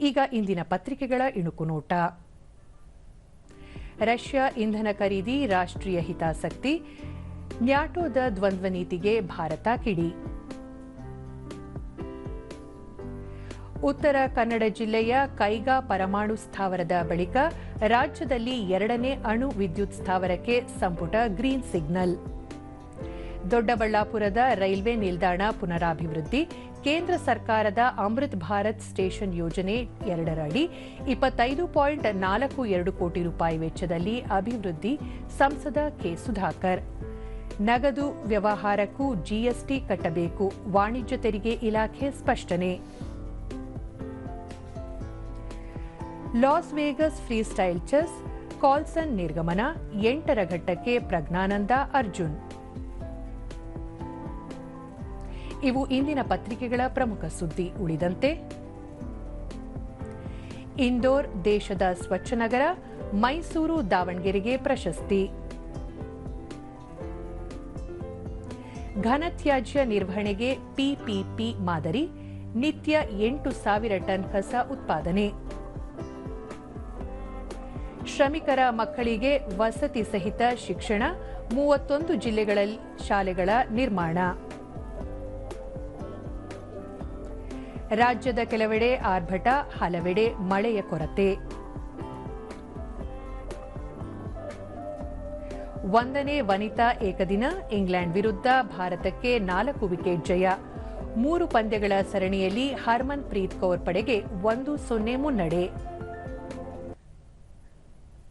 ಈಗ ಇಂದಿನ ಪತ್ರಿಕೆಗಳ ಇಣುಕು ನೋಟ. ರಷ್ಯಾ ಇಂಧನ ಖರೀದಿ, ರಾಷ್ಟ್ರೀಯ ಹಿತಾಸಕ್ತಿ, ನ್ಯಾಟೋದ ದ್ವಂದ್ವ ನೀತಿಗೆ ಭಾರತ ಕಿಡಿ. ಉತ್ತರ ಕನ್ನಡ ಜಿಲ್ಲೆಯ ಕೈಗಾ ಪರಮಾಣು ಸ್ಥಾವರದ ಬಳಿಕ ರಾಜ್ಯದಲ್ಲಿ ಎರಡನೇ ಅಣು ವಿದ್ಯುತ್ ಸ್ಥಾವರಕ್ಕೆ ಸಂಪುಟ ಗ್ರೀನ್ ಸಿಗ್ನಲ್. ದೊಡ್ಡಬಳ್ಳಾಪುರದ ರೈಲ್ವೆ ನಿಲ್ದಾಣ ಪುನರಾಭಿವೃದ್ಧಿ ಕೇಂದ್ರ ಸರ್ಕಾರದ ಅಮೃತ್ ಭಾರತ್ ಸ್ಟೇಷನ್ ಯೋಜನೆ ಎರಡರಡಿ ಇಪ್ಪತ್ತೈದು ಪಾಯಿಂಟ್ ನಾಲ್ಕು ಎರಡು ಕೋಟಿ ರೂಪಾಯಿ ವೆಚ್ಚದಲ್ಲಿ ಅಭಿವೃದ್ಧಿ ಸಂಸದ ಕೆ ಸುಧಾಕರ್. ನಗದು ವ್ಯವಹಾರಕ್ಕೂ ಜಿಎಸ್ಟಿ ಕಟ್ಟಬೇಕು, ವಾಣಿಜ್ಯ ತೆರಿಗೆ ಇಲಾಖೆ ಸ್ಪಷ್ಟನೆ. Las Vegas freestyle chess, Carlsen ನಿರ್ಗಮನ, ಎಂಟರ ಘಟ್ಟಕ್ಕೆ ಪ್ರಜ್ಞಾನಂದ ಅರ್ಜುನ್. ಇವು ಇಂದಿನ ಪತ್ರಿಕೆಗಳ ಪ್ರಮುಖ ಸುದ್ದಿ ಉಳಿದಂತೆ. ಇಂದೋರ್ ದೇಶದ ಸ್ವಚ್ಛ ನಗರ ಮೈಸೂರು ದಾವಣಗೆರೆಗೆ ಪ್ರಶಸ್ತಿ. ಘನತ್ಯಾಜ್ಯ ನಿರ್ವಹಣೆಗೆ ಪಿಪಿಪಿ ಮಾದರಿ, ನಿತ್ಯ ಎಂಟು ಸಾವಿರ ಟನ್ ಕಸ ಉತ್ಪಾದನೆ. ಶ್ರಮಿಕರ ಮಕ್ಕಳಿಗೆ ವಸತಿ ಸಹಿತ ಶಿಕ್ಷಣ, ಮೂವತ್ತೊಂದು ಜಿಲ್ಲೆಗಳಲ್ಲಿ ಶಾಲೆಗಳ ನಿರ್ಮಾಣ. ರಾಜ್ಯದ ಕೆಲವೆಡೆ ಆರ್ಭಟ, ಹಲವೆಡೆ ಮಳೆಯ ಕೊರತೆ. ಒಂದನೇ ವನಿತಾ ಏಕದಿನ, ಇಂಗ್ಲೆಂಡ್ ವಿರುದ್ಧ ಭಾರತಕ್ಕೆ ನಾಲ್ಕು ವಿಕೆಟ್ ಜಯ. ಮೂರು ಪಂದ್ಯಗಳ ಸರಣಿಯಲ್ಲಿ ಹರ್ಮನ್ ಪ್ರೀತ್ ಕೌರ್ ಪಡೆಗೆ ಒಂದು ಸೊನ್ನೆ ಮುನ್ನಡೆ.